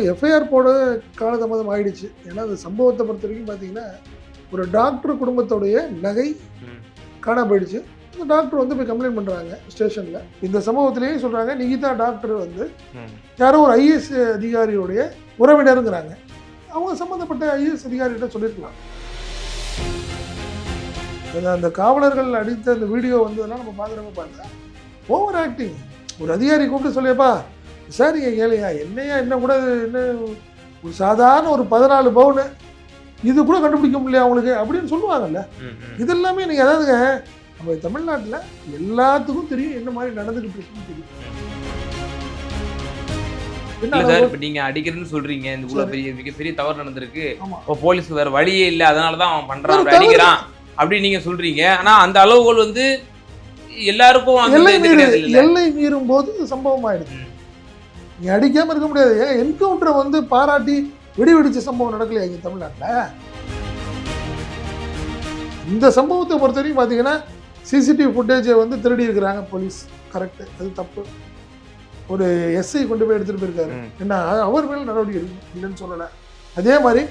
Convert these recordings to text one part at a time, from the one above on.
FIR போட காலதாமதம் ஆயிடுச்சு. ஏன்னா அந்த சம்பவத்தை பொறுத்த வரைக்கும் பார்த்தீங்கன்னா ஒரு டாக்டர் குடும்பத்தோடைய நகை. காணா போயிடுச்சு. அந்த டாக்டர் வந்து போய் கம்ப்ளைண்ட் பண்ணுறாங்க ஸ்டேஷனில் இந்த சம்பவத்திலேயே சொல்கிறாங்க நிகிதா டாக்டர் வந்து. யாரோ ஒரு ஐஏஎஸ் அதிகாரியுடைய உறவினருங்கிறாங்க. அவங்க சம்மந்தப்பட்ட ஐஏஎஸ் அதிகாரிகிட்ட சொல்லியிருக்கலாம். அந்த காவலர்கள் அடித்த அந்த வீடியோ வந்ததெல்லாம் நம்ம பார்க்குறப்ப பார்த்தா ஓவர் ஆக்டிங் ஒரு அதிகாரி கூப்பிட்டு சொல்லியப்பா விசாரிங்க கேளுங்க என்னையா என்ன கூட என்ன ஒரு சாதாரண ஒரு பதினாலு பவுனு இது கூட கண்டுபிடிக்க முடியல அவங்களுக்கு அப்படின்னு சொல்லுவாங்கல்ல. இதெல்லாமே நீங்கள் அதாவதுங்க நம்ம தமிழ்நாட்டில் எல்லாத்துக்கும் தெரியும் என்ன மாதிரி நடந்துக்கிட்டு இருக்குன்னு தெரியும் இப்ப நீங்க அடிக்கிறதுன்னு சொல்றீங்க இந்த சரி. பெரிய மிகப்பெரிய தவறு நடந்திருக்கு. இப்போ போலீஸ் வேற வழியே இல்ல அதனாலதான் அவன் பண்றான். அடிக்கிறான் அப்படி நீங்க சொல்றீங்க ஆனா அந்த அளவுகோல் வந்து எல்லாருக்கும் எல்லை மீறும் போது சம்பவம் ஆயிடுது. நீ அடிக்காம இருக்க முடியாது. ஏன்? என்கவுண்டரை வந்து பாராட்டி வெடி வெடிச்ச சம்பவம் நடக்கலையா இங்க தமிழ்நாட்டில்? இந்த சம்பவத்தை பொறுத்த வரைக்கும் பார்த்தீங்கன்னா சிசிடிவி ஃபுட்டேஜை வந்து திருடி இருக்கிறாங்க போலீஸ் கரெக்ட் அது தப்பு. ஒரு எஸ்ஐ கொண்டு போய் எடுத்துட்டு போயிருக்காரு. என்ன அவர் மேல நடவடிக்கை இல்லைன்னு சொல்லலை. அதே மாதிரி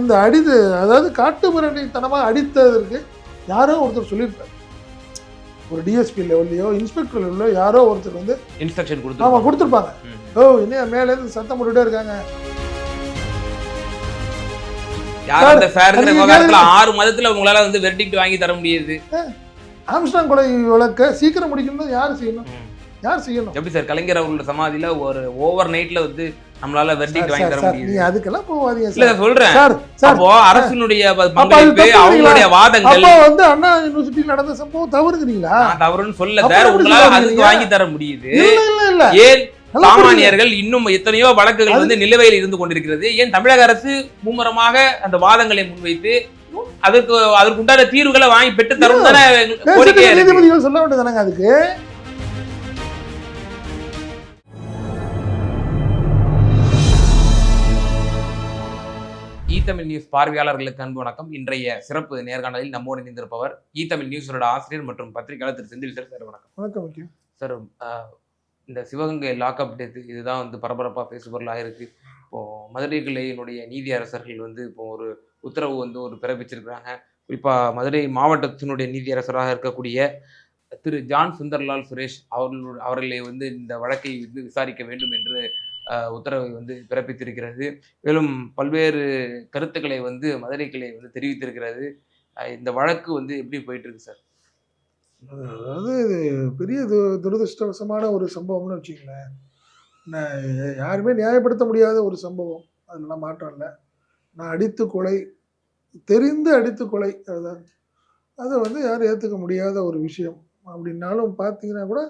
இந்த அடிது அதாவது காட்டு மிராண்டித்தனமாக அடித்ததற்கு யாரோ ஒருத்தர் சொல்லியிருப்பார் ஒரு டிஎஸ்பி லெவல்லையோ இன்ஸ்பெக்டர் லெவல்லையோ யாரோ ஒருத்தர் வந்து இன்ஸ்ட்ரக்ஷன் கொடுத்து கொடுத்துருப்பாங்க. ம். ஓ என்ன மேல இருந்து சத்தம் போட்டுட்டே இருக்காங்க. ஆறு மாதத்துல உங்களால வந்து வெர்டிக்ட் வாங்கி தர முடியுது? ஆம்ஸ்டாங் கொலை வழக்க சீக்கிரம் முடிக்கணும் யார் செய்யணும். யார் செய்யணும்? எப்படி சார் கலைஞர் அவர்களோட சமாதியில ஒரு ஓவர் நைட்ல வந்து நம்மளால வெர்டிக்ட் வாங்கி தர முடியுது. நீங்க அதுக்கெல்லாம் போவாதீங்க இல்ல சொல்றேன். சார் அப்போ அரசினுடைய பங்களிப்பு அவங்களுடைய வாதங்கள். அப்போ வந்து அண்ணா யூனிவர்சிட்டியில் நடந்த சம்பவம் தவறுங்கிறீங்களா? நான் தவறுன்னு சொல்ல சார். உங்களால அதுக்கு முடியும்? வாங்கி தர முடியுது. இல்ல இல்ல இல்ல. ஏன். சாமானியர்கள் இன்னும் எத்தனையோ வழக்குகள் வந்து நிலுவையில் இருந்து கொண்டிருக்கிறது. ஏன் தமிழக அரசு மும்முரமாக அந்த வாதங்களை முன்வைத்து அதற்கு அதற்கு உண்டான தீர்வுகளை வாங்கி பெற்று தரும் தானே நீதிபதிகள் சொல்ல வேண்டியதானங்க அதுக்கு? தமிழ் நியூஸ் பார்வையாளர்களுக்கு அன்பு வணக்கம். இன்றைய சிறப்பு நேர்காணலில் நம்மோடு இணைந்திருப்பவர் இ தமிழ் நியூஸோட ஆசிரியர் மற்றும் பத்திரிகையாளர் திரு செந்தில் சார். சார் வணக்கம். வணக்கம் சார் இந்த சிவகங்கை லாக்அப் டெத் இதுதான் வந்து பரபரப்பாக பேசுபொருளாக இருக்கு. இப்போ மதுரை கிளையினுடைய நீதி அரசர்கள் வந்து இப்போ ஒரு உத்தரவு வந்து ஒரு பிறப்பிச்சிருக்கிறாங்க. குறிப்பாக மதுரை மாவட்டத்தினுடைய நீதியரசராக இருக்கக்கூடிய திரு ஜான் சுந்தர்லால் சுரேஷ் அவர்களோட அவர்களை வந்து இந்த வழக்கை வந்து விசாரிக்க வேண்டும் என்று உத்தரவை வந்து பிறப்பித்திருக்கிறது. மேலும் பல்வேறு கருத்துக்களை வந்து மதுரை கிளை வந்து தெரிவித்திருக்கிறது. இந்த வழக்கு வந்து எப்படி போயிட்டு இருக்கு சார்? அதாவது இது பெரிய து துரதிருஷ்டவசமான ஒரு சம்பவம்னு வச்சுங்களேன் நான் யாருமே நியாயப்படுத்த முடியாத ஒரு சம்பவம். அதெல்லாம் மாற்றம் இல்லை. நான் அடித்து கொலை தெரிந்து அடித்து கொலை அதுதான் அதை வந்து யாரும் ஏற்றுக்க முடியாத ஒரு விஷயம். அப்படின்னாலும் பார்த்தீங்கன்னா கூட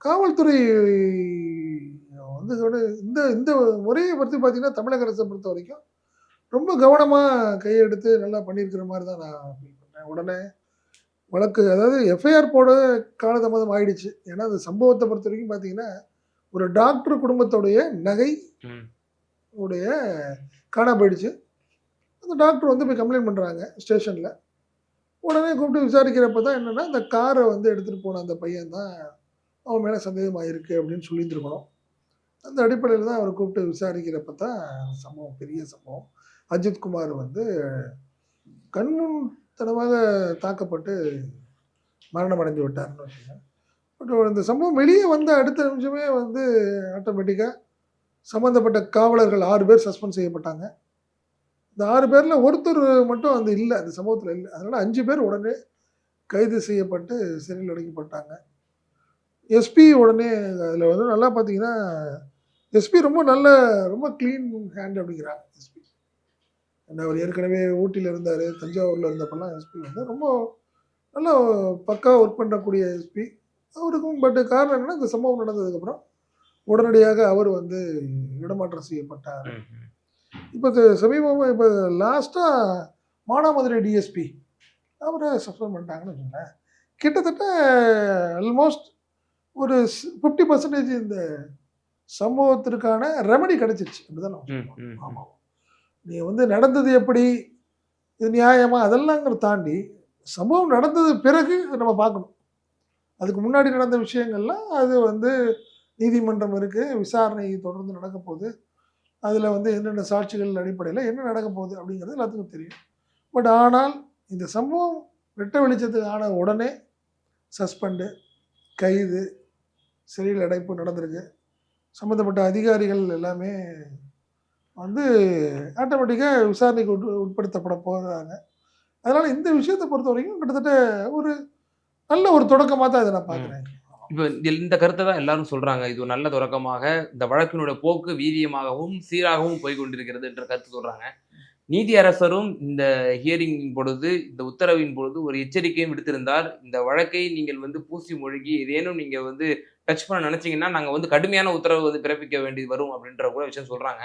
காவல்துறை வந்து இந்த இந்த முறையை பற்றி பார்த்தீங்கன்னா தமிழக அரசை பொறுத்த வரைக்கும் ரொம்ப கவனமாக கையெடுத்து நல்லா பண்ணியிருக்கிற மாதிரி தான் நான் ஃபீல் பண்ணேன் உடனே வழக்கு அதாவது எஃப்ஐஆர் போட காலதாமதம் ஆயிடுச்சு. ஏன்னா அந்த சம்பவத்தை பொறுத்த வரைக்கும் பார்த்தீங்கன்னா ஒரு டாக்டர் குடும்பத்தோடைய நகை. உடைய காணா போயிடுச்சு. அந்த டாக்டர் வந்து போய் கம்ப்ளைண்ட் பண்ணுறாங்க ஸ்டேஷனில் உடனே கூப்பிட்டு விசாரிக்கிறப்ப தான் என்னென்னா அந்த காரை வந்து எடுத்துகிட்டு போன அந்த பையன் தான் அவன் மேலே சந்தேகமாக இருக்குது அப்படின்னு சொல்லியிருந்துருக்கணும். அந்த அடிப்படையில் தான் அவரை கூப்பிட்டு விசாரிக்கிறப்ப தான் சம்பவம் பெரிய சம்பவம். அஜித் குமார் வந்து கண்முன்தனமாக தாக்கப்பட்டு மரணம் அடைஞ்சு விட்டார்னு வச்சுங்க பட் இந்த சம்பவம் வெளியே வந்த அடுத்த நிமிஷமே வந்து ஆட்டோமேட்டிக்காக சம்மந்தப்பட்ட காவலர்கள் ஆறு பேர் சஸ்பெண்ட் செய்யப்பட்டாங்க. இந்த ஆறு பேரில் ஒருத்தர் மட்டும் அந்த இல்லை அந்த சம்பவத்தில் இல்லை. அதனால் அஞ்சு பேர் உடனே கைது செய்யப்பட்டு சிறையில் அடைக்கப்பட்டாங்க. எஸ்பி உடனே அதில் வந்து நல்லா பார்த்தீங்கன்னா எஸ்பி ரொம்ப நல்ல ரொம்ப க்ளீன் ஹேண்ட் அப்படிங்கிறாங்க எஸ்பி அவர் ஏற்கனவே ஊட்டியில் இருந்தார் தஞ்சாவூரில் இருந்தப்பெல்லாம் எஸ்பி வந்து ரொம்ப நல்லா பக்கா ஒர்க் பண்ணக்கூடிய எஸ்பி அவருக்கும் பட் காரணம் என்னன்னா இந்த சம்பவம் நடந்ததுக்கப்புறம் உடனடியாக அவர் வந்து இடமாற்றம் செய்யப்பட்டார். இப்போ சமீபமாக இப்போ லாஸ்ட்டாக மானாமதுரை டிஎஸ்பி அவரை சஸ்பெண்ட் பண்ணிட்டாங்கன்னு வச்சுங்களேன் கிட்டத்தட்ட ஆல்மோஸ்ட் ஒரு ஃபிஃப்டி பர்சன்டேஜ் இந்த சம்பவத்திற்கான ரெமடி கிடைச்சிருச்சு. அப்படிதான். ஆமாம் நீ வந்து நடந்தது எப்படி? இது நியாயமா? அதெல்லாங்கிற தாண்டி சம்பவம் நடந்தது பிறகு நம்ம பார்க்கணும். அதுக்கு முன்னாடி நடந்த விஷயங்கள்லாம் அது வந்து நீதிமன்றம் இருக்குது விசாரணை தொடர்ந்து நடக்க போகுது. அதில் வந்து என்னென்ன சாட்சிகள் அடிப்படையில் என்ன நடக்க போகுது அப்படிங்கிறது எல்லாத்துக்கும் தெரியும். பட் ஆனால் இந்த சம்பவம் வெட்ட வெளிச்சத்துக்கு ஆன உடனே சஸ்பெண்டு கைது சிறையில் அடைப்பு நடந்திருக்கு. சம்மந்தப்பட்ட அதிகாரிகள் எல்லாமே வந்து ஆட்டோமேட்டிக்காக விசாரணைக்கு உட் உட்படுத்தப்பட போகிறாங்க அதனால் இந்த விஷயத்தை பொறுத்த வரைக்கும் கிட்டத்தட்ட ஒரு நல்ல ஒரு தொடக்கமாக தான் இதை நான் பார்க்குறேன். இப்போ இந்த கருத்தை தான் எல்லாரும் சொல்றாங்க. இது ஒரு நல்ல தொடக்கமாக இந்த வழக்கினுடைய போக்கு வீரியமாகவும் சீராகவும் போய் கொண்டிருக்கிறது என்ற கருத்து நீதி அரசரும் இந்த ஹியரிங் பொழுது இந்த உத்தரவின் பொழுது ஒரு எச்சரிக்கையும் விடுத்திருந்தார். இந்த வழக்கை நீங்கள் வந்து பூசி மொழிகி ஏதேனும் நீங்க வந்து டச் பண்ண நினைச்சீங்கன்னா நாங்க வந்து கடுமையான உத்தரவு வந்து பிறப்பிக்க வேண்டி வரும் அப்படின்ற கூட விஷயம் சொல்றாங்க.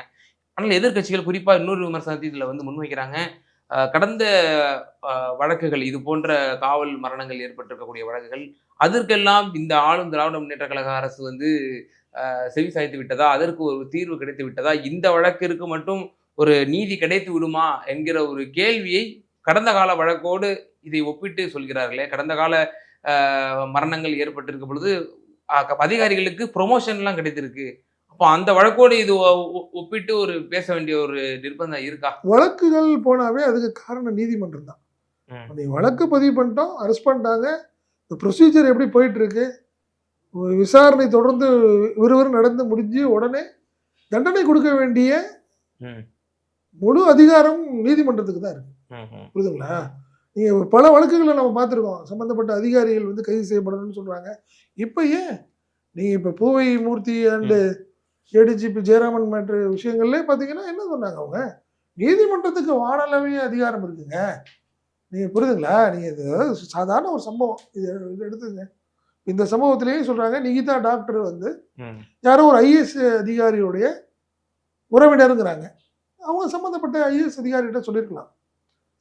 ஆனால் எதிர்க்கட்சிகள் குறிப்பா இன்னொரு விமர்சனத்தை இதுல வந்து முன்வைக்கிறாங்க. கடந்த வழக்குகள் இது போன்ற காவல் மரணங்கள் ஏற்பட்டிருக்கக்கூடிய வழக்குகள் அதற்கெல்லாம் இந்த ஆளும் திராவிட முன்னேற்ற கழக அரசு வந்து செவி சாய்த்து விட்டதா? அதற்கு ஒரு தீர்வு கிடைத்து விட்டதா? இந்த வழக்கிற்கு மட்டும் ஒரு நீதி கிடைத்து விடுமா என்கிற ஒரு கேள்வியை கடந்த கால வழக்கோடு இதை ஒப்பிட்டு சொல்கிறார்களே. கடந்த கால மரணங்கள் ஏற்பட்டிருக்க பொழுது அதிகாரிகளுக்கு ப்ரொமோஷன்லாம் கிடைத்திருக்கு. அப்போ அந்த வழக்கோடு இது ஒப்பிட்டு ஒரு பேச வேண்டிய ஒரு நிர்பந்தம் இருக்கா? வழக்குகள் போனாவே அதுக்கு காரணம் நீதிமன்றம் தான். நீ வழக்கு பதிவு பண்ணிட்டோம் அரெஸ்ட் பண்ணிட்டாங்க. இந்த ப்ரொசீஜர் எப்படி போயிட்டு இருக்கு ஒரு விசாரணை தொடர்ந்து விறுவிறு நடந்து முடிஞ்சு உடனே தண்டனை கொடுக்க வேண்டிய. முழு அதிகாரம் நீதிமன்றத்துக்கு தான் இருக்கு. புரியுதுங்களா? நீங்கள் பல வழக்குகளை நம்ம பார்த்துருக்கோம். சம்மந்தப்பட்ட அதிகாரிகள் வந்து கைது செய்யப்படணும்னு சொல்கிறாங்க இப்போ ஏன்? நீங்கள் இப்போ Poovai Murthy and ADGP Jayaraman matter விஷயங்கள்லே பார்த்தீங்கன்னா என்ன சொன்னாங்க அவங்க? நீதிமன்றத்துக்கு வானளவே அதிகாரம் இருக்குங்க. நீங்கள் புரியுதுங்களா? நீங்கள் இது சாதாரண ஒரு சம்பவம். இது இது எடுத்துங்க. இந்த சம்பவத்திலேயும் சொல்கிறாங்க நிகிதா டாக்டர் வந்து. யாரோ ஒரு ஐஏஎஸ் அதிகாரியுடைய உறவினருங்கிறாங்க. அவங்க சம்மந்தப்பட்ட ஐஏஎஸ் அதிகாரிகிட்ட சொல்லியிருக்கலாம்.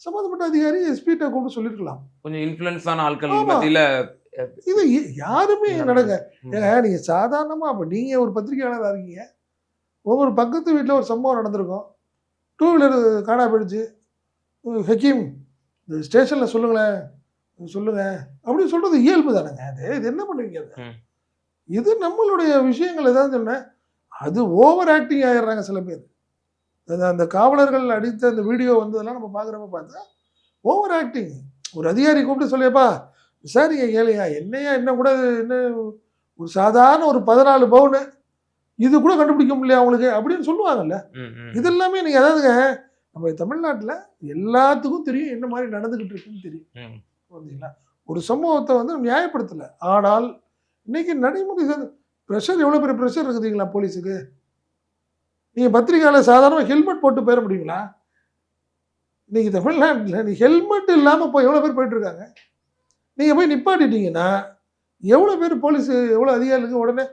சம்மந்தப்பட்ட அதிகாரி எஸ்பிகிட்ட கூப்பிட்டு சொல்லியிருக்கலாம். கொஞ்சம் இன்ஃப்ளூயன்ஸான ஆட்கள். மத்தியில இது யாருமே நடங்க. ஏங்க நீங்கள் சாதாரணமாக இப்போ நீங்கள் ஒரு பத்திரிகையாளராக இருக்கீங்க. ஒவ்வொரு பக்கத்து வீட்டில் ஒரு சம்பவம் நடந்திருக்கும். டூ வீலர் காணா போயிடுச்சு. ஹக்கீம் இந்த ஸ்டேஷனில் சொல்லுங்களேன் சொல்லுங்க. அப்படின்னு சொல்கிறது இயல்பு தானேங்க. அது இது என்ன பண்ணுவீங்க. இது நம்மளுடைய விஷயங்கள் தான் சொன்னேன். அது ஓவர் ஆக்டிங் ஆயிடுறாங்க சில பேர். அது அந்த காவலர்கள் அடித்த அந்த வீடியோ வந்ததெல்லாம் நம்ம பார்க்குறப்ப பார்த்தா ஓவர் ஆக்டிங். ஒரு அதிகாரி கூப்பிட்டு சொல்லியப்பா விசாரிங்க கேளுங்க என்னையா என்ன கூட என்ன ஒரு சாதாரண ஒரு பதினாலு பவுனு இது கூட கண்டுபிடிக்க முடியல அவங்களுக்கு அப்படின்னு சொல்லுவாங்கல்ல. இது எல்லாமே நீங்கள் அதாவதுங்க நம்ம தமிழ்நாட்டில் எல்லாத்துக்கும் தெரியும் என்ன மாதிரி நடந்துக்கிட்டு இருக்குன்னு தெரியும். ம். புரிஞ்சுங்களா? ஒரு சம்பவத்தை வந்து நியாயப்படுத்தலை. ஆனால் இன்னைக்கு நடைமுறை ப்ரெஷர் எவ்வளோ பெரிய ப்ரெஷர் இருக்குதுங்களா போலீஸுக்கு? நீங்கள் பத்திரிக்கையாளர் சாதாரணமாக ஹெல்மெட் போட்டு போயிட முடியுங்களா? இன்னைக்கு தமிழ்நாட்டில் நீ ஹெல்மெட் இல்லாமல் போய் எவ்வளோ பேர் போயிட்டுருக்காங்க நீங்கள் போய் நிப்பாட்டிட்டீங்கன்னா எவ்வளோ பேர் போலீஸ் எவ்வளோ அதிகாரிகளுக்கு உடனே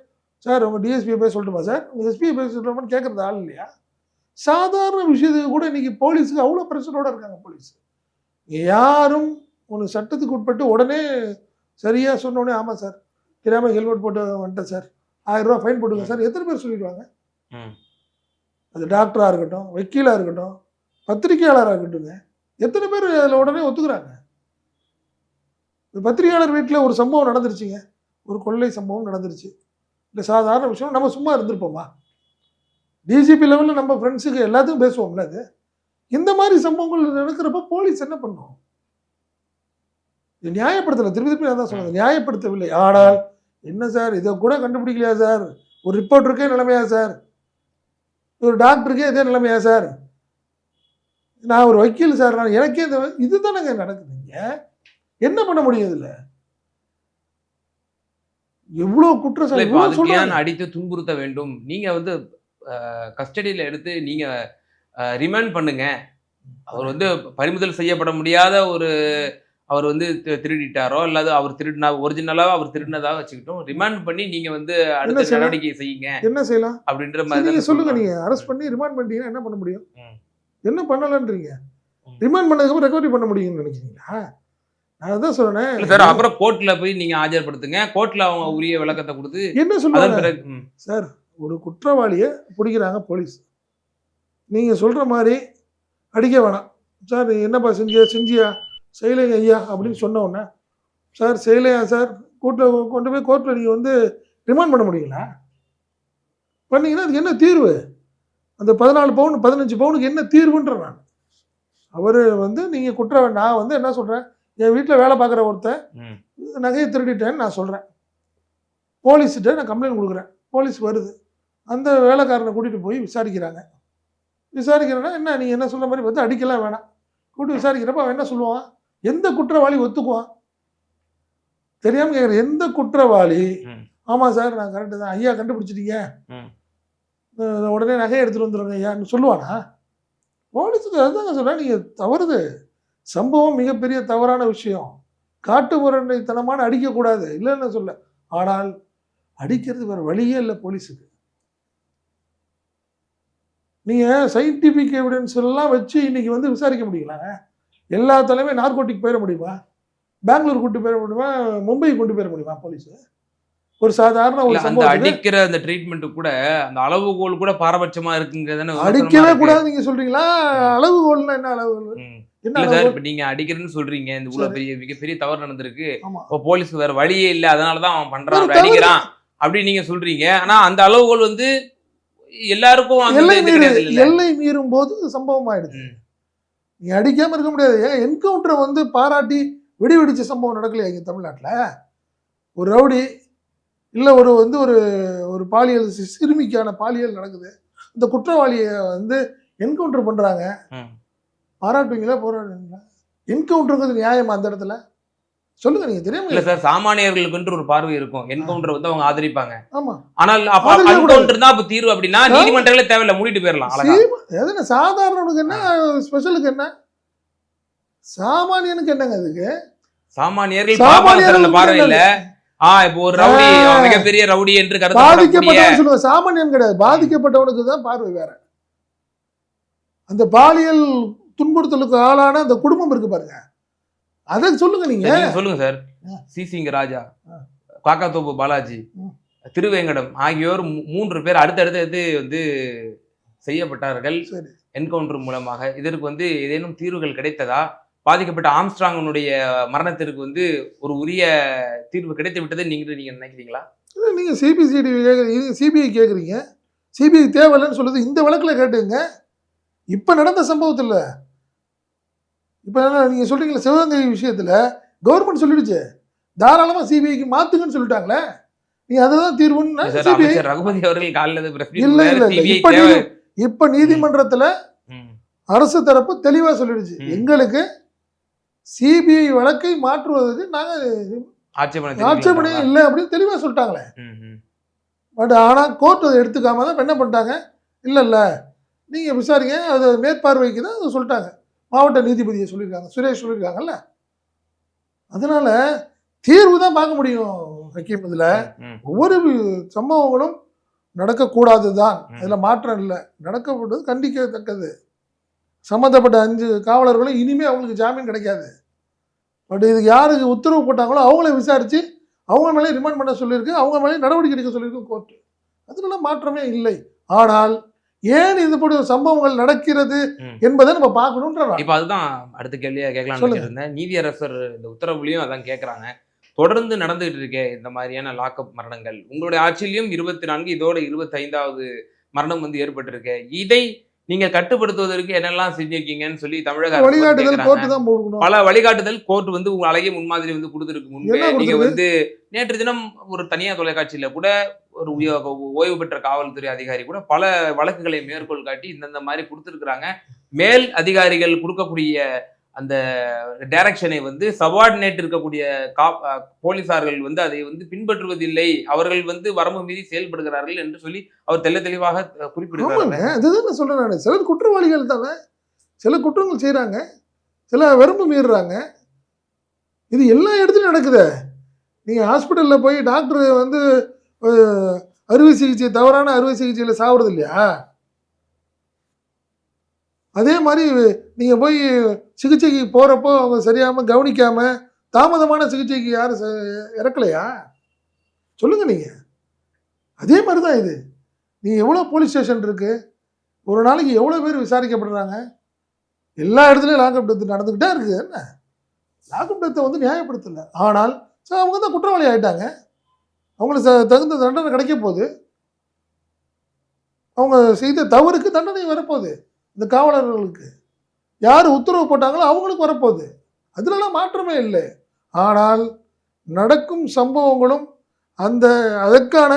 சார் உங்கள் டிஎஸ்பியை போய் சொல்லட்டுமா சார்? உங்கள் எஸ்பியை போய் சொல்லட்டுமான்னு கேட்குறது ஆள் இல்லையா? சாதாரண விஷயத்துக்கு கூட இன்றைக்கி போலீஸுக்கு அவ்வளோ பிரச்சனையோடு இருக்காங்க போலீஸ். யாரும் ஒன்று சட்டத்துக்கு உட்பட்டு உடனே சரியாக சொன்னோடனே ஆமாம் சார். தெரியாமல் ஹெல்மெட் போட்டு வந்துட்டேன் சார். ஆயிரம் ரூபா ஃபைன் போட்டுங்க சார். எத்தனை பேர் சொல்லிடுவாங்க? ம். அது டாக்டராக இருக்கட்டும் வக்கீலாக இருக்கட்டும் பத்திரிகையாளராக இருக்கட்டுங்க எத்தனை பேர் அதில் உடனே ஒத்துக்கிறாங்க? இந்த பத்திரிகையாளர் வீட்டில் ஒரு சம்பவம் நடந்துருச்சுங்க. ஒரு கொள்ளை சம்பவம் நடந்துருச்சு. இல்லை சாதாரண விஷயம். நம்ம சும்மா இருந்திருப்போமா? டிஜிபி லெவலில் நம்ம ஃப்ரெண்ட்ஸுக்கு எல்லாத்துக்கும் பேசுவோம்ல அது. இந்த மாதிரி சம்பவங்கள் நடக்கிறப்ப போலீஸ் என்ன பண்ணும்? இது நியாயப்படுத்தலை. திருப்பி திருப்பி நான் தான் சொன்னது நியாயப்படுத்தவில்லை. ஆனால் என்ன சார்? இதை கூட கண்டுபிடிக்கலையா சார்? ஒரு ரிப்போர்ட் இருக்கே நிலைமையா சார்? ஒரு டாக்டருக்கே இதே நிலைமையா சார்? நான் ஒரு வக்கீல் சார் நான் எனக்கே இந்த இதுதானங்க நடக்குதுங்க என்ன பண்ண முடியும் இதுல? எவ்வளவு இல்ல, குற்றம் அடித்து துன்புறுத்த வேண்டும்? நீங்க வந்து கஸ்டடியில எடுத்து நீங்க ரிமாண்ட் பண்ணுங்க. அவர் வந்து பறிமுதல் செய்யப்பட முடியாத ஒரு அவர் வந்து திருடிட்டாரோ அல்லது அவர் திருடினா ஒரிஜினலா அவர் திருடினதாக வச்சுக்கிட்டோம். ரிமாண்ட் பண்ணி நீங்க வந்து அடுத்த? நடவடிக்கை செய்யுங்க என்ன செய்யலாம்? அப்படின்ற மாதிரி நீங்க சொல்லுங்க சொல்றாங்க. நீங்க அரெஸ்ட் பண்ணி ரிமாண்ட் பண்ணிட்டீங்கன்னா என்ன பண்ண முடியும். என்ன பண்ணலன்றீங்க. ரிமாண்ட் பண்ணதுக்கப்புறம் ரெக்கவரி பண்ண முடியும்னு நினைக்கிறீங்களா? நான் அதான் சொல்றேன். இல்ல சார் அப்புறம் கோர்ட்ல போய் நீங்க ஆஜர்படுத்துங்க. கோர்ட்ல அவங்க உரிய விளக்கத்தை கொடுத்து என்ன சொல்லுவாங்க? சார் ஒரு குற்றவாளியை பிடிக்கிறாங்க போலீஸ். நீங்கள் சொல்கிற மாதிரி அடிக்க வேணாம். சார் நீ என்னப்பா செஞ்சியா செஞ்சியா? செய்யலைங்க ஐயா அப்படின்னு சொன்ன உடனே சார் செய்யலையா சார்? கூட்டில் கொண்டு போய் கோர்ட்டில் நீங்கள் வந்து ரிமாண்ட் பண்ண முடியுங்களா? பண்ணீங்கன்னா அதுக்கு என்ன தீர்வு? அந்த பதினாலு பவுன் பதினஞ்சு பவுனுக்கு என்ன தீர்வுன்ற நான். அவர் வந்து நீங்கள் குற்ற நான் வந்து என்ன சொல்கிறேன் என் வீட்டில் வேலை பார்க்குற ஒருத்தன். நகையை திருடிட்டேன்னு நான் சொல்கிறேன் போலீஸ்கிட்ட நான் கம்ப்ளைண்ட் கொடுக்குறேன். போலீஸ் வருது. அந்த வேலைக்காரனை கூட்டிகிட்டு போய் விசாரிக்கிறாங்க. விசாரிக்கிறேன்னா என்ன நீங்கள் என்ன சொல்கிற மாதிரி பார்த்து அடிக்கலாம் வேணாம். கூட்டி விசாரிக்கிறப்ப அவன் என்ன சொல்லுவான்? எந்த குற்றவாளி ஒத்துக்குவான்? தெரியாமல் கேட்குற எந்த குற்றவாளி? ம். ஆமாம் சார் நான் கரெக்டு தான். ஐயா கண்டுபிடிச்சிட்டீங்க. உடனே நகையை எடுத்துகிட்டு வந்துடுங்க ஐயான்னு சொல்லுவானா? போலீஸுக்கு அதுதாங்க சொல்கிறேன் நீங்கள் தவறுது. சம்பவம் மிகப்பெரிய தவறான விஷயம். காட்டு முரண்டைத்தனமான அடிக்கக்கூடாது. இல்லைன்னு சொல்ல. ஆனால் அடிக்கிறது வேறு வழியே இல்லை போலீஸுக்கு. நீங்கள் சயின்டிஃபிக் எவிடன்ஸ் எல்லாம் வச்சு இன்னைக்கு வந்து விசாரிக்க முடியலாங்க எல்லா தலைமையும் நார்கோட்டிக் போயிட முடியுமா? பெங்களூர் கூட்டு போயிட முடியுமா? மும்பை கொண்டு போயிட முடியுமா போலீஸ்? ஒரு சாதாரண ஒரு அந்த அடிக்கிற அந்த ட்ரீட்மெண்ட் கூட அந்த அளவுகோல் கூட பாரபட்சமா இருக்குங்கிறதான விமர்சனமா அடிக்கவே. கூடாது நீங்க சொல்றீங்களா? அளவுகோல்னா என்ன அளவுகோல்? இல்ல சார் இப்ப நீங்க அடிக்கிறேன்னு சொல்றீங்க இந்த இவ்வளவு பெரிய மிகப்பெரிய தவறு நடந்திருக்கு. இப்போ போலீஸ்க்கு வேற வழியே இல்ல அதனாலதான் அவன் பண்றான். அடிக்கிறான் அப்படி நீங்க சொல்றீங்க. ஆனா அந்த அளவுகோல் வந்து எல்லாருக்கும் எல்லை மீறும் போது சம்பவம் ஆயிடுது. நீ அடிக்காம இருக்க முடியாது. ஏன்? என்கவுண்டரை வந்து பாராட்டி வெடி வெடிச்ச சம்பவம் நடக்கலையா இங்க தமிழ்நாட்டுல? ஒரு ரவுடி இல்ல ஒரு வந்து ஒரு ஒரு பாலியல் சிறுமிக்கான பாலியல் நடக்குது. இந்த குற்றவாளியை வந்து என்கவுண்டர் பண்றாங்க. ம். பாராட்டுவீங்களா போராடுவீங்களா? என்கவுண்டருங்கிறது நியாயமா அந்த இடத்துல? சொல்லுங்க நீங்க தெரியாம இல்ல சார் சாமானியர்களுக்கு ஒரு பார்வை இருக்கும். என்கவுண்டர் வந்து அவங்க ஆதரிப்பாங்க. ஆமா. ஆனால் அப்ப. என்கவுண்டர் தான் அப்ப தீர்வு அப்படின்னா. நீதிமன்றங்களே தேவையில்ல மூடிட்டு போயிடலாம் எதுனா சாதாரணனுக்கு என்ன ஸ்பெஷலுக்கு என்ன? சாமானியனுக்கு என்னங்க அதுக்கு? சாமானியர்கள் சார் அந்த பார்வையில ஆ இப்போ ஒரு ரவுடி மிகப்பெரிய ரவுடி என்று கருதப்படக்கூடிய பாதிக்கப்பட்டவன் சொல்லுவாங்க சாமானியன் கிடையாது. பாதிக்கப்பட்டவனுக்கு தான் பார்வை வேற. அந்த பாலியல் துன்புறுத்தலுக்கு ஆளான அந்த குடும்பம் இருக்கு பாருங்க. அதை சொல்லுங்க நீங்க. சொல்லுங்க சார். சிசிங்க ராஜா. காக்காத்தோப்பு பாலாஜி. திருவேங்கடம் ஆகியோர் மூன்று பேர் அடுத்தடுத்து வந்து செய்யப்பட்டார்கள். என்கவுண்டர் மூலமாக. இதற்கு வந்து ஏதேனும் தீர்வுகள் கிடைத்ததா? பாதிக்கப்பட்ட ஆம்ஸ்ட்ராங்கனுடைய மரணத்திற்கு வந்து ஒரு உரிய தீர்வு கிடைத்து விட்டது நீங்க நீங்க நினைக்கிறீங்களா? இல்ல, நீங்க சிபிசிடி சிபிஐ கேக்குறீங்க. சிபிஐ தேவையில்லைன்னு சொல்லுது இந்த வழக்குல கேட்டுங்க. இப்ப நடந்த சம்பவத்துல இப்ப என்ன நீங்க சொல்றீங்களா சிவகங்கை விஷயத்துல கவர்மெண்ட் சொல்லிடுச்சு. தாராளமா சிபிஐக்கு மாத்துங்கன்னு சொல்லிட்டாங்களே. நீ அதுதான் தீர்வுன்னு சார் சிபிஐ ரகுபதி அவர்கள் meet இல்ல இல்ல இப்ப நீதி இப்ப நீதிமன்றத்துல. அரசு தரப்பு தெளிவா சொல்லிடுச்சு. எங்களுக்கு சிபிஐ வழக்கை மாற்றுவதற்கு நாங்க ஆட்சேபனை. இல்லை அப்படின்னு தெளிவா சொல்லிட்டாங்களே. பட் ஆனா கோர்ட் அதை எடுத்துக்காம தான் என்ன பண்ணிட்டாங்க? இல்ல இல்ல. நீங்க விசாரிங்க அது மேற்பார்வைக்கு தான் அதை சொல்லிட்டாங்க. மாவட்ட நீதிபதியை சொல்லியிருக்காங்க சுரேஷ் சொல்லியிருக்காங்கல்ல. அதனால தீர்வு தான் பார்க்க முடியும் ஹக்கீம். இதுல. ஒவ்வொரு சம்பவங்களும் நடக்கக்கூடாது தான். அதுல மாற்றம் இல்லை. நடக்கப்படுவது கண்டிக்கத்தக்கது. சம்மந்தப்பட்ட அஞ்சு காவலர்களும் இனிமே அவங்களுக்கு ஜாமீன் கிடைக்காது. பட் இதுக்கு யாருக்கு உத்தரவு போட்டாங்களோ அவங்கள விசாரிச்சு அவங்க மேலே ரிமாண்ட் பண்ண சொல்லியிருக்கு அவங்க மேலே நடவடிக்கை எடுக்க சொல்லியிருக்கு கோர்ட்டு அதுல மாற்றமே இல்லை. ஆனால் ஏன் இது போல சம்பவங்கள் நடக்கிறது. என்பதை நம்ம பார்க்கணுன்ற நான். இப்ப அதுதான் அடுத்த கேள்வியா கேட்கலாம்னு. இருந்தேன் நீதியரசர் இந்த உத்தரவுலையும் அதான் கேட்கறாங்க தொடர்ந்து நடந்துகிட்டு இருக்கே இந்த மாதிரியான லாக்அப் மரணங்கள் உங்களுடைய ஆட்சியிலையும் இருபத்தி நான்கு இதோட இருபத்தி ஐந்தாவது மரணம் வந்து ஏற்பட்டிருக்கு இதை நீங்க கட்டுப்படுத்துவதற்கு என்னெல்லாம் செஞ்சிருக்கீங்கன்னு சொல்லி தமிழக வழிகாட்டுதல் பல வழிகாட்டுதல் கோர்ட் வந்து உங்க அழகிய முன்மாதிரி வந்து கொடுத்துருக்கு முன்பே நீங்க? வந்து நேற்று தினம் ஒரு தனியார் தொலைக்காட்சியில கூட ஒரு உய- ஓய்வு பெற்ற காவல்துறை அதிகாரி கூட பல வழக்குகளை மேற்கோள் காட்டி இந்தந்த மாதிரி கொடுத்துருக்குறாங்க. மேல் அதிகாரிகள் கொடுக்கக்கூடிய அந்த டைரக்ஷனை வந்து சபார்டினேட் இருக்கக்கூடிய கா- போலீஸார்கள் போலீசார்கள் வந்து அதை வந்து பின்பற்றுவதில்லை. அவர்கள் வந்து வரம்பு மீறி செயல்படுகிறார்கள் என்று சொல்லி அவர் தெள்ள தெளிவாக அஹ், குறிப்பிடுகிறார். அதுதான் நான் சொல்றேன் நான். சில குற்றவாளிகள் தானே சில குற்றங்கள் செய்கிறாங்க சில வரம்பு மீறுறாங்க. இது எல்லா இடத்துலையும் நடக்குதே. நீங்கள் ஹாஸ்பிட்டலில் போய் டாக்டர் வந்து அறுவை சிகிச்சை தவறான அறுவை சிகிச்சையில் சாப்பிட்றது இல்லையா அதே மாதிரி நீங்கள் போய் சிகிச்சைக்கு போகிறப்போ அவங்க சரியாமல் கவனிக்காமல் தாமதமான சிகிச்சைக்கு யாரும் ச- இறக்கலையா? சொல்லுங்கள் நீங்கள் அதே மாதிரி தான் இது. நீங்கள் எவ்வளோ போலீஸ் ஸ்டேஷன் இருக்குது ஒரு நாளைக்கு எவ்வளோ பேர் விசாரிக்கப்படுறாங்க? எல்லா இடத்துலையும் லாக்அப் டெத் நடந்துக்கிட்டே இருக்குது என்ன? லாக்அப் டெத்தை வந்து நியாயப்படுத்தலை. ஆனால் சார் அவங்க தான் குற்றவாளி ஆகிட்டாங்க அவங்களுக்கு தகுந்த தண்டனை கிடைக்க போகுது. அவங்க செய்த தவறுக்கு தண்டனை வரப்போகுது இந்த காவலர்களுக்கு. யார் உத்தரவு போட்டாங்களோ அவங்களுக்கு வரப்போகுது. அதுலலாம் மாற்றமே இல்லை. ஆனால் நடக்கும் சம்பவங்களும் அந்த அதற்கான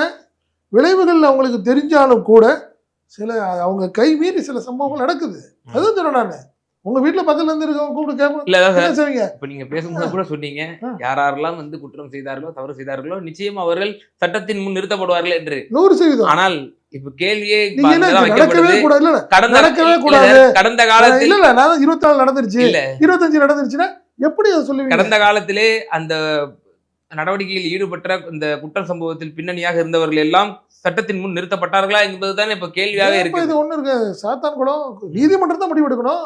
விளைவுகள் அவங்களுக்கு தெரிஞ்சாலும் கூட சில அவங்க கை மீறி சில சம்பவங்கள் நடக்குது. அதுவும் சொல்றேன் நான் உங்க வீட்டுல பக்கத்துல இருந்து இருக்கவங்க கூப்பிட்டு கேட்போம் இல்ல செய்வீங்க இப்ப நீங்க பேசும்போது கூட சொன்னீங்க. யார் யாரெல்லாம் வந்து குற்றம் செய்தார்களோ தவறு செய்தார்களோ நிச்சயம் அவர்கள் சட்டத்தின் முன் நிறுத்தப்படுவார்கள் என்று. நூறு சதவீதம். ஆனால் இப்ப கேள்வியே நடக்கவே. கூடாது கடந்த நடக்கவே கூடாது. கடந்த காலத்தில் இல்ல இல்ல நான் இருபத்தி நாலு நடந்துருச்சு. இல்ல. இருபத்தஞ்சு நடந்துருச்சுன்னா எப்படி அதை சொல்லுவீங்க? கடந்த காலத்திலே அந்த நடவடிக்கையில் ஈடுபட்ட இந்த குற்ற சம்பவத்தில் பின்னணியாக இருந்தவர்கள் எல்லாம் சட்டத்தின் முன் நிறுத்தப்பட்டார்களா என்பதுதான் இப்ப கேள்வியாக இருக்கு இது ஒண்ணு இருக்கு சாத்தான் குளம் நீதிமன்றம் தான் முடிவு எடுக்கணும்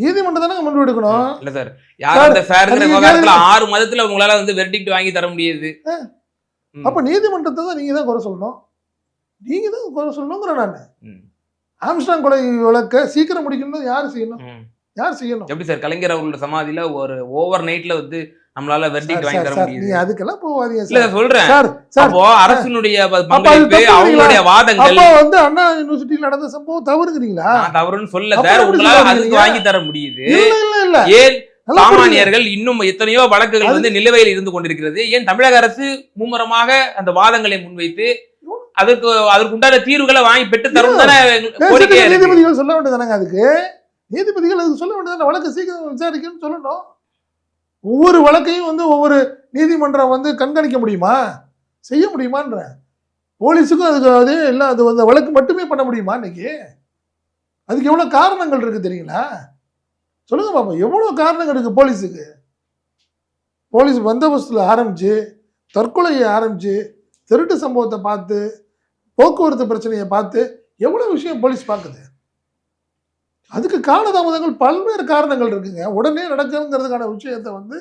நீதிமன்றம் தானே முடிவு எடுக்கணும்? இல்ல சார். யார் சார், அந்த ஆறு மாதத்துல உங்களால வந்து வெர்டிக்ட் வாங்கி தர முடியுது. அப்ப நீதிமன்றத்தை தான் நீங்க தான் குறை சொல்லணும். நீங்க தான் குறை சொல்லணுங்கிற நான். ஆம்ஸ்டாங் கொலை வழக்க சீக்கிரம் முடிக்கணும் யார் செய்யணும். யார் செய்யணும்? எப்படி சார்? கலைஞர் அவர்களோட சமாதியில ஒரு ஓவர் நைட்ல வந்து நம்மளால வெர்டிக்ட் சார், வாங்கி தர முடியுது. நீங்க அதுக்கெல்லாம் போவாதீங்க இல்ல சொல்றேன். Sir sir. அப்போ அரசினுடைய பங்களிப்பு அவங்களுடைய வாதங்கள். அப்ப வந்து அண்ணா யூனிவர்சிட்டியில் நடந்த சம்பவம் தவறுங்கிறீங்களா? நான் தவறுன்னு சொல்ல சார். உங்களால அதுக்கு? வாங்கி தர முடியுது. இல்ல இல்ல இல்ல. ஏன். சாமானியர்கள் இன்னும் எத்தனையோ வழக்குகள் வந்து நிலுவையில் இருந்து கொண்டிருக்கிறது. ஏன் தமிழக அரசு மும்முரமாக அந்த வாதங்களை முன்வைத்து அதற்கு அதற்கு உண்டான தீர்வுகளை வாங்கி பெற்று தரும் தானே இருக்கு? நீதிபதிகள் சொல்ல வேண்டியதானங்க அதுக்கு? நீதிபதிகள் அதுக்கு சொல்ல வேண்டியதானே வழக்கு சீக்கிரம் விசாரிக்கணும்னு சொல்லணும். ஒவ்வொரு வழக்கையும் வந்து ஒவ்வொரு நீதிமன்றம் வந்து கண்காணிக்க முடியுமா? செய்ய முடியுமான்ற. போலீஸுக்கும் அதுக்கு அது இல்லை அது அந்த வழக்கு மட்டுமே பண்ண முடியுமா இன்னைக்கு? அதுக்கு எவ்வளோ காரணங்கள் இருக்குது தெரியுங்களா? சொல்லுங்க பாப்பா எவ்வளோ காரணங்கள் இருக்குது போலீஸுக்கு? போலீஸ் பந்தோபஸ்தில் ஆரம்பித்து தற்கொலையை ஆரம்பித்து திருட்டு சம்பவத்தை பார்த்து போக்குவரத்து பிரச்சனையை பார்த்து எவ்வளோ விஷயம் போலீஸ் பார்க்குது? அதுக்கு காலதாமதங்கள் பல்வேறு காரணங்கள் இருக்குங்க. உடனே நடக்கணுங்கிறதுக்கான விஷயத்தை வந்து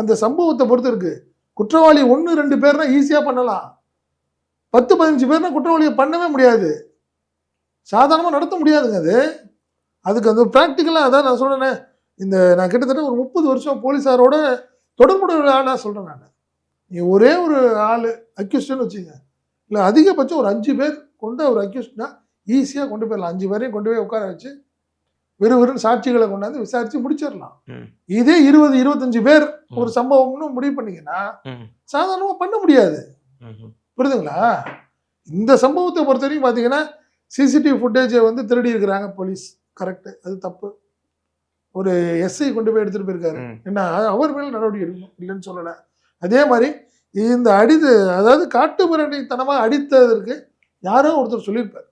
அந்த சம்பவத்தை பொறுத்து இருக்கு. குற்றவாளி ஒன்று ரெண்டு பேர்னா ஈஸியாக பண்ணலாம். பத்து பதினஞ்சு பேர்னா குற்றவாளியை பண்ணவே முடியாது. சாதாரணமாக நடத்த முடியாதுங்க அது. அதுக்கு அந்த ப்ராக்டிக்கலாக அதான் நான் சொல்கிறேனே இந்த நான் கிட்டத்தட்ட ஒரு முப்பது வருஷம் போலீஸாரோட தொடர்புடைய ஆளாக சொல்கிறேன் நான். நீ ஒரே ஒரு ஆள் அக்யூஸ்டுன்னு வச்சுங்க இல்லை அதிகபட்சம் ஒரு அஞ்சு பேர் கொண்டு ஒரு அக்யூஸ்ட்னா ஈஸியாக கொண்டு போயிடலாம். அஞ்சு பேரையும் கொண்டு போய் உட்கார வச்சு விறுவிறுன்னு சாட்சிகளை கொண்டாந்து விசாரித்து முடிச்சிடலாம். இதே இருபது இருபத்தஞ்சு பேர் ஒரு சம்பவம்னு முடிவு பண்ணீங்கன்னா. சாதாரணமாக பண்ண முடியாது. புரியுதுங்களா இந்த சம்பவத்தை பொறுத்த வரைக்கும் பார்த்தீங்கன்னா சிசிடிவி ஃபுட்டேஜை வந்து திருடி இருக்கிறாங்க போலீஸ். கரெக்டு அது தப்பு. ஒரு எஸ்ஐ கொண்டு போய் எடுத்துகிட்டு போயிருக்காரு. என்ன? அவர் மேல நடவடிக்கை எடுக்கணும். இல்லைன்னு சொல்லலை. அதே மாதிரி இந்த அடிது அதாவது காட்டு மிராண்டித்தனமாக அடித்ததற்கு யாரோ ஒருத்தர் சொல்லியிருப்பார்.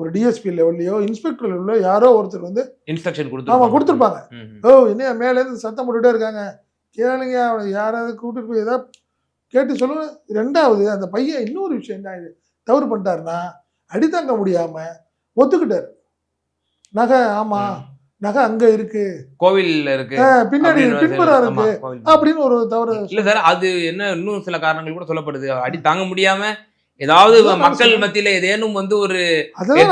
ஒரு டிஎஸ்பி லெவல்லையோ இன்ஸ்பெக்டர் லெவல்லையோ யாரோ ஒருத்தர் வந்து இன்ஸ்ட்ரக்ஷன் ஆமாம் கொடுத்துருப்பாங்க. ம்ஹும். ஓ என்னையா மேலேருந்து சத்தம் போட்டுட்டே இருக்காங்க. கேளுங்க அவனை யாராவது கூட்டிட்டு போய் ஏதாவது கேட்டு சொல்லுங்க. ரெண்டாவது அந்த பையன் இன்னொரு விஷயம் என்ன தவறு பண்ணிட்டாருன்னா அடி தாங்க முடியாம ஒத்துக்கிட்டாரு. நகை ஆமா. நகை அங்க இருக்கு. கோவில்ல இருக்கு. பின்னாடி பின்புறம் இருக்கு. கோவில். அப்படின்னு ஒரு தவறு இல்ல சார் அது என்ன இன்னும் சில காரணங்கள் கூட சொல்லப்படுது. அடி தாங்க முடியாம ஏதாவது மக்கள். மத்தியில ஏதேனும் வந்து ஒரு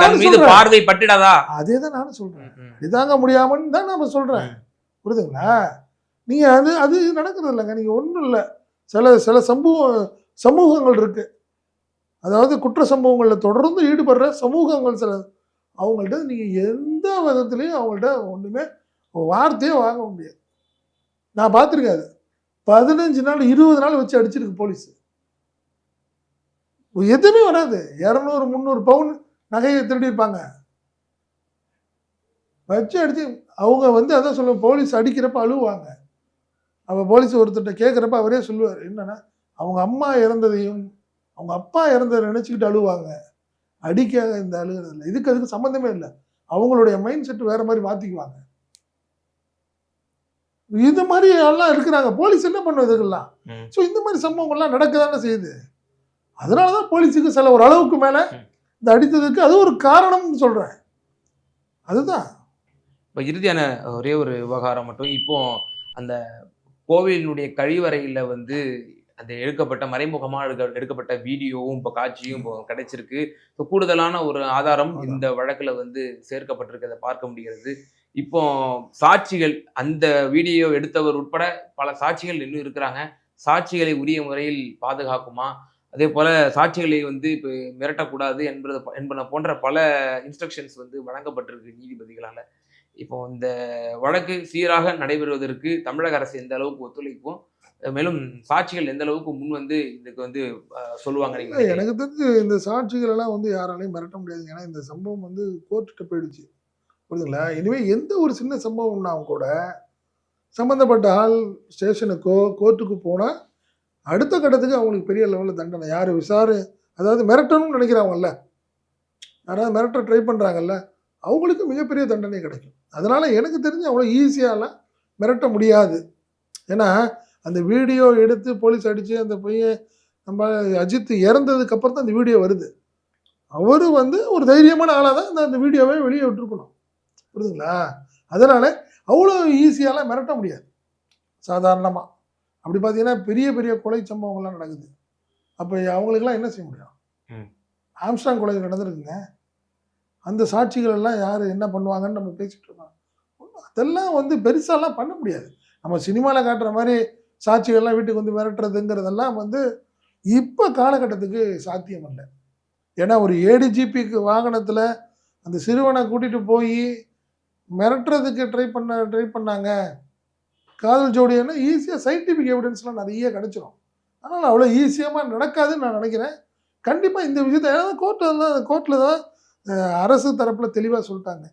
தன் மீது பார்வை பட்டுடாதா? அதே தான் நானும் சொல்றேன். அடிதாங்க முடியாமன்னு தான் நாம சொல்றேன். புரியுதுங்களா? நீங்க அது அது நடக்கிறது இல்லைங்க. நீங்க ஒன்றும் இல்லை. சில சில சம்பவ சமூகங்கள் இருக்கு. அதாவது குற்ற சம்பவங்களில் தொடர்ந்து ஈடுபடுற சமூகங்கள் சில அவங்கள்ட்ட நீங்க எந்த விதத்துலையும் அவங்கள்ட்ட ஒண்ணுமே வார்த்தையே வாங்க முடியாது. நான் பார்த்துருக்கேன் அது. பதினஞ்சு நாள் இருபது நாள் வச்சு அடிச்சிருக்கு போலீஸ். எதுவுமே வராது. இரநூறு முந்நூறு பவுன் நகையை திருடி இருப்பாங்க. வச்சு அடிச்சு அவங்க வந்து அதான் சொல்லுவாங்க போலீஸ் அடிக்கிறப்ப அழுவாங்க. அவ போலீஸ் ஒருத்தர்கிட்ட கேட்குறப்ப அவரே சொல்லுவார் என்னன்னா அவங்க அம்மா இறந்ததையும் அவங்க அப்பா இறந்ததை நினச்சிக்கிட்டு அழுவாங்க. அடிக்காக இந்த அழுகிறது இல்லை இதுக்கு அதுக்கு சம்மந்தமே இல்லை. அவங்களுடைய மைண்ட் செட் வேற மாதிரி மாற்றிக்குவாங்க இது மாதிரி எல்லாம் இருக்கிறாங்க. போலீஸ் என்ன பண்ணும் இதுக்கெல்லாம். ஸோ இந்த மாதிரி சம்பவங்கள்லாம் நடக்க தானே செய்யுது. அதனால தான் போலீஸுக்கு சில ஒரு அளவுக்கு மேலே இந்த அடித்ததுக்கு அது ஒரு காரணம்னு சொல்கிறேன் அதுதான். இப்போ இறுதியான ஒரே ஒரு விவகாரம் மட்டும் இப்போ அந்த கோவிலினுடைய கழிவறையில வந்து அந்த எடுக்கப்பட்ட மறைமுகமாக எடுக்க எடுக்கப்பட்ட வீடியோவும் இப்போ காட்சியும் இப்போ கிடைச்சிருக்கு. இப்போ கூடுதலான ஒரு ஆதாரம் ஆதாரம். இந்த வழக்குல வந்து சேர்க்கப்பட்டிருக்கிறத பார்க்க முடிகிறது. இப்போ சாட்சிகள் அந்த வீடியோ எடுத்தவர் உட்பட பல சாட்சிகள் இன்னும் இருக்கிறாங்க. சாட்சிகளை உரிய முறையில் பாதுகாக்குமா? அதே போல சாட்சிகளை வந்து இப்போ மிரட்டக்கூடாது என்பது என்பன போன்ற பல இன்ஸ்ட்ரக்ஷன்ஸ் வந்து வழங்கப்பட்டிருக்கு நீதிபதிகளால. இப்போ இந்த வழக்கு சீராக நடைபெறுவதற்கு தமிழக அரசு எந்த அளவுக்கு ஒத்துழைக்கும் மேலும் சாட்சிகள் எந்த அளவுக்கு முன் வந்து இதுக்கு வந்து சொல்லுவாங்க? எனக்கு தெரிஞ்சு இந்த சாட்சிகள் எல்லாம் வந்து யாராலையும் மிரட்ட முடியாது. ஏன்னா இந்த சம்பவம் வந்து கோர்ட்டுக்கு போயிடுச்சு. புரியுதுங்களா? இனிமே எந்த ஒரு சின்ன சம்பவம்னாவும் கூட சம்மந்தப்பட்ட ஆள் ஸ்டேஷனுக்கோ கோர்ட்டுக்கு போனால் அடுத்த கட்டத்துக்கு அவங்களுக்கு பெரிய லெவலில் தண்டனை. யார் விசாரி அதாவது மிரட்டணும்னு நினைக்கிறாங்கல்ல யாராவது மிரட்ட ட்ரை பண்ணுறாங்கல்ல அவங்களுக்கு மிகப்பெரிய தண்டனை கிடைக்கும். அதனால் எனக்கு தெரிஞ்சு அவ்வளோ ஈஸியாலாம் மிரட்ட முடியாது. ஏன்னா அந்த வீடியோ எடுத்து போலீஸ் அடித்து அந்த பையன் நம்ம அஜித் இறந்ததுக்கப்புறம் தான் அந்த வீடியோ வருது. அவர் வந்து ஒரு தைரியமான ஆளாக தான் இந்த அந்த வீடியோவை வெளியே விட்டுருக்கணும். புரியுதுங்களா? அதனால் அவ்வளோ ஈஸியாலாம் மிரட்ட முடியாது. சாதாரணமாக அப்படி பார்த்தீங்கன்னா பெரிய பெரிய கொலை சம்பவங்கள்லாம் நடக்குது. அப்போ அவங்களுக்கெல்லாம் என்ன செய்ய முடியும். ஆம்ஸ்டாங் கொலை நடந்திருக்குங்க. அந்த சாட்சிகள் எல்லாம் யார் என்ன பண்ணுவாங்கன்னு நம்ம பேசிட்டு இருக்கோம். அதெல்லாம் வந்து பெருசாலாம் பண்ண முடியாது. நம்ம சினிமாவில் காட்டுற மாதிரி சாட்சிகள்லாம் வீட்டுக்கு வந்து மிரட்டுறதுங்கிறதெல்லாம் வந்து இப்போ காலகட்டத்துக்கு சாத்தியம் இல்லை. ஏன்னா ஒரு ஏடிஜிபிக்கு வாகனத்தில் அந்த சிறுவனை கூட்டிகிட்டு போய் மிரட்டுறதுக்கு ட்ரை பண்ண ட்ரை பண்ணாங்க. காதல் ஜோடின்னா ஈஸியாக சயின்டிஃபிக் எவிடன்ஸ்லாம் நிறைய கிடச்சிரும். ஆனால் அவ்வளோ ஈஸியாக நடக்காதுன்னு நான் நினைக்கிறேன். கண்டிப்பாக இந்த விஷயத்தை ஏன்னா கோர்ட்டில் தான் கோர்ட்டில் தான் அரசு தரப்பில் தெளிவாக சொல்லிட்டாங்க.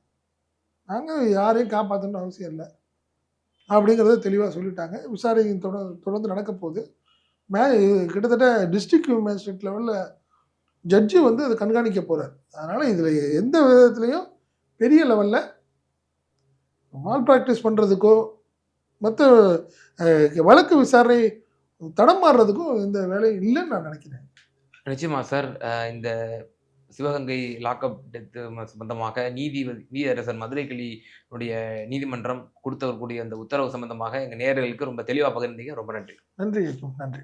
நாங்கள் யாரையும் காப்பாற்றணும்னு அவசியம் இல்லை. அப்படிங்கிறத தெளிவாக சொல்லிட்டாங்க. விசாரணை தொடர் தொடர்ந்து நடக்க போகுது. மே கிட்டத்தட்ட டிஸ்ட்ரிக்ட் மேஜிஸ்ட்ரேட் லெவலில் ஜட்ஜி வந்து அதை கண்காணிக்க போகிறார் அதனால் இதில் எந்த விதத்துலேயும் பெரிய லெவலில் மால் ப்ராக்டிஸ் பண்ணுறதுக்கோ மற்ற வழக்கு விசாரணை தடம் மாறுறதுக்கும் எந்த வேலையும் இல்லைன்னு நான் நினைக்கிறேன். நிச்சயமா சார். இந்த சிவகங்கை லாக்அப் டெத்து சம்பந்தமாக நீதிபதி நீதியரசர் மதுரை கிளியுடைய நீதிமன்றம் கொடுத்தவர்களுடைய அந்த உத்தரவு சம்பந்தமாக எங்க நேயர்களுக்கு ரொம்ப தெளிவா பகிர்ந்தீங்க. ரொம்ப நன்றி. நன்றி நன்றி.